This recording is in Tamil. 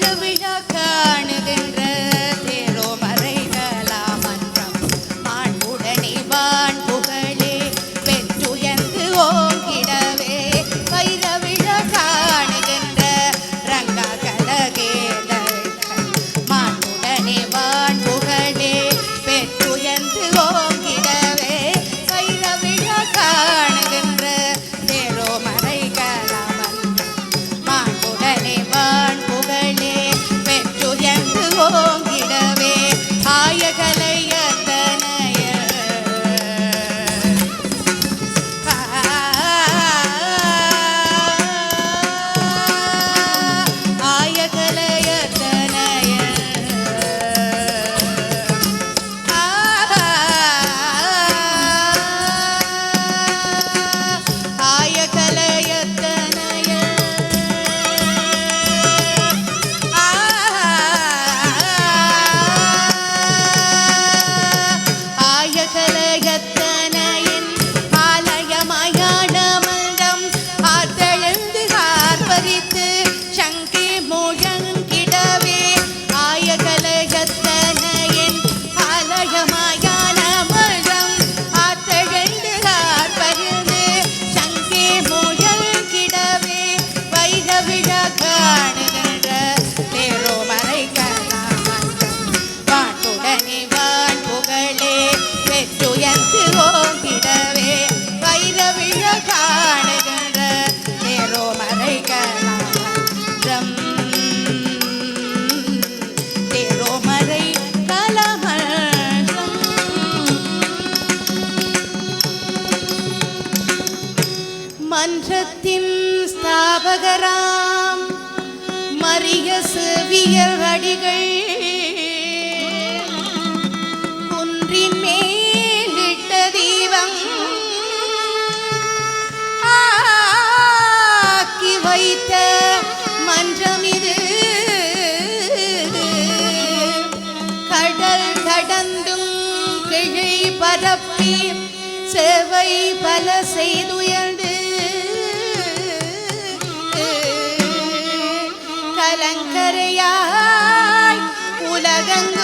never know. மன்றத்தின் ஸ்தாபகராம் மரிய செவியர் அடிகள் குன்றின் மேலிட்ட தீபம் ஆக்கி வைத்த மன்றம் இது. கடல் கடந்தும் கிழை பரப்பி செவை பல செய்துயர்ந்து மலங்கரையாய் உலகங்கள்